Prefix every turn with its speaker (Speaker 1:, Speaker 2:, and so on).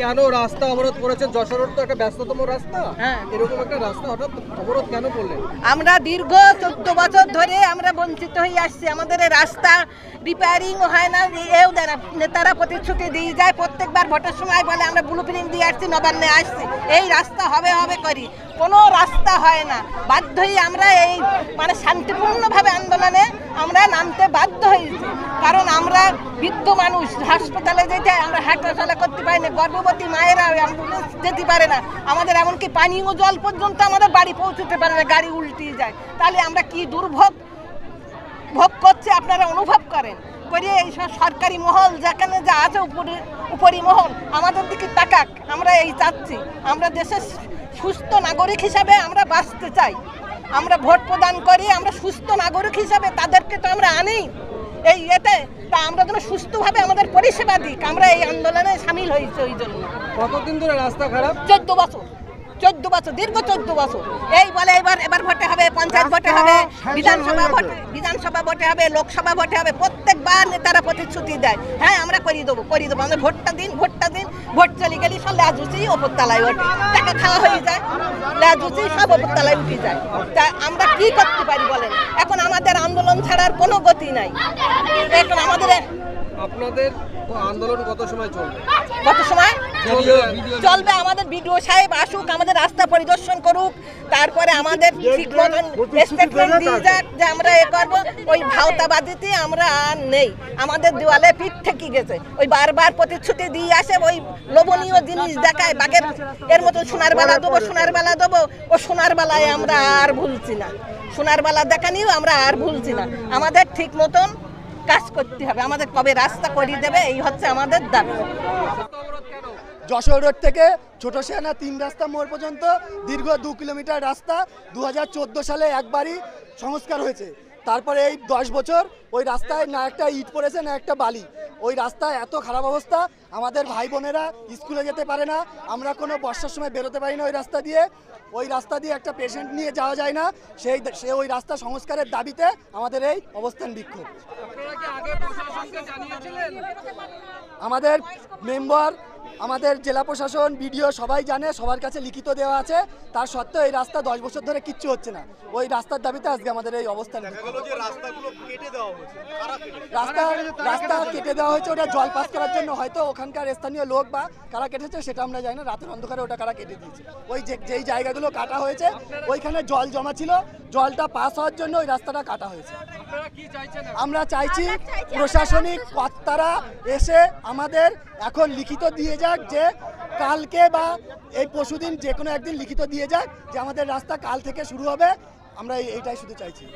Speaker 1: কেন রাস্তা অবরোধ করেছেন? যশোর রোড তো একটা ব্যস্ততম রাস্তা।
Speaker 2: হ্যাঁ।
Speaker 1: এরকম একটা রাস্তা হঠাৎ অবরোধ কেন করলেন?
Speaker 2: আমরা দীর্ঘ চোদ্দ বছর ধরে আমরা বঞ্চিত হয়ে আসছি। আমাদের এই রাস্তা রিপেয়ারিং হয় না। এও দেয় না নেতারা প্রতিশ্রুতি দিয়ে যায়। প্রত্যেকবার ভোটের সময় বলে আমরা ব্লু প্রিন্ট দিয়ে আসছি নবান্নে আসছি। এই রাস্তা হবে হবে করি। কোনো রাস্তা হয় না। বাধ্য হয়ে আমরা এই মানে শান্তিপূর্ণভাবে আন্দোলনে আমরা নামতে বাধ্য হয়েছি। কারণ আমরা বৃদ্ধ মানুষ। হাসপাতালে যেতে আমরা হাঁটাচলা করতে না গর্ভবতী মায়েরা যেতে পারে না। আমাদের এমনকি পানীয় জল পর্যন্ত আমাদের বাড়ি পৌঁছতে পারে না, গাড়ি উল্টিয়ে যায়। তাহলে আমরা কি দুর্ভোগ ভোগ করছে, আপনারা অনুভব করেন? করে এই সব সরকারি মহল যেখানে যা আছে উপরি উপরি মহল আমাদের দিকে তাকাক, আমরা এই চাচ্ছি। আমরা দেশের সুস্থ নাগরিক হিসাবে আমরা বাঁচতে চাই। আমরা ভোট প্রদান করি, আমরা সুস্থ নাগরিক হিসাবে তাদেরকে তো আমরা আনি। এই ইয়েতে তা আমরা যেন সুস্থভাবে আমাদের পরিষেবা দিক আমরা এই আন্দোলনে সামিল হয়েছি ওই জন্য।
Speaker 1: কতদিন ধরে রাস্তা খারাপ?
Speaker 2: চোদ্দ বছর চোদ্দ বছর দীর্ঘ চোদ্দ বছর। এই বলে এবার এবার ভোটে হবে পঞ্চায়েত ভোটে হবে বিধানসভা ভোটে বিধানসভা ভোটে হবে লোকসভা ভোটে হবে প্রত্যেকবার নেতারা প্রতিশ্রুতি দেয়। হ্যাঁ আমরা করিয়ে দেবো করিয়ে দেবো। আমাদের ভোটটা দিন ভোটটা দিন। ভোট চলে গেলে সব লাজুচি ওপর তলায় ওঠে। টাকা খাওয়া হয়ে যায়। লাজুচি সব ওপর তলায় উঠে যায়। তা আমরা কি করতে পারি বলেন? ছাড়ার কোনো গতি নাই। দেখুন আমাদের
Speaker 1: আপনাদের আন্দোলন কত সময় চলবে?
Speaker 2: কত সময়?
Speaker 1: চলবে।
Speaker 2: চলবে। আমাদের বিডিও সাহেব আসুক আমাদের রাস্তা পরিদর্শন করুক তারপরে আমাদের ঠিক মতন স্টেটমেন্ট দিয়ে যাক যে আমরা এ করব ওই ভাওতাবাদিতে আমরা আর নেই। আমাদের দেওয়ালে পিঠ থেকে গেছে। ওই বারবার প্রতিশ্রুতি দিয়ে আসে ওই লোভনীয় জিনিস দেখায় বাগের এর মতো সোনার বেলা দেবো সোনার বেলা দেবো ও সোনার বেলায় আমরা আর ভুলছি না। সোনার বেলা দেখানিও আমরা আর ভুলছি না। আমাদের ঠিক মতন কাজ করতে হবে। আমাদের কবে রাস্তা করিয়ে দেবে, এই হচ্ছে আমাদের দাবি।
Speaker 3: যশোর রোড থেকে ছোট সেনা তিন রাস্তা মোড় পর্যন্ত, দীর্ঘ দু কিলোমিটার রাস্তা দু হাজার চোদ্দ সালে একবারই সংস্কার হয়েছে। তারপরে এই দশ বছর ওই রাস্তায় না একটা ইট পড়েছে, না একটা বালি। ওই রাস্তা এত খারাপ অবস্থা আমাদের ভাই বোনেরা স্কুলে যেতে পারে না আমরা কোনো বর্ষার সময় বেরোতে পারি না ওই রাস্তা দিয়ে। ওই রাস্তা দিয়ে একটা পেশেন্ট নিয়ে যাওয়া যায় না সেই সে ওই রাস্তা সংস্কারের দাবিতে আমাদের এই অবস্থান বিক্ষোভ। আমাদের মেম্বার আমাদের জেলা প্রশাসন বিডিও সবাই জানে সবার কাছে লিখিত দেওয়া আছে। তার সত্ত্বেও এই রাস্তা দশ বছর ধরে কিচ্ছু হচ্ছে না। ওই রাস্তার দাবিতে আজকে আমাদের এই অবস্থান। রাস্তা রাস্তা কেটে দেওয়া হয়েছে ওটা জল পাস করার জন্য। হয়তো ওখানকার স্থানীয় লোক বা কারা কেটেছে সেটা আমরা জানি না। রাতের অন্ধকারে ওটা কারা কেটে দিয়েছে? ওই যে যেই জায়গাগুলো কাটা হয়েছে ওইখানে জল জমা ছিল। জলটা পাস হওয়ার জন্য ওই রাস্তাটা কাটা হয়েছে। আমরা চাইছি প্রশাসনিক কর্তারা এসে আমাদের এখন লিখিত দিয়ে যাক যে কালকে বা এই পশুদিন যে কোনো একদিন লিখিত দিয়ে যাক যে আমাদের রাস্তা কাল থেকে শুরু হবে। আমরা এই- এইটাই শুধু চাইছি।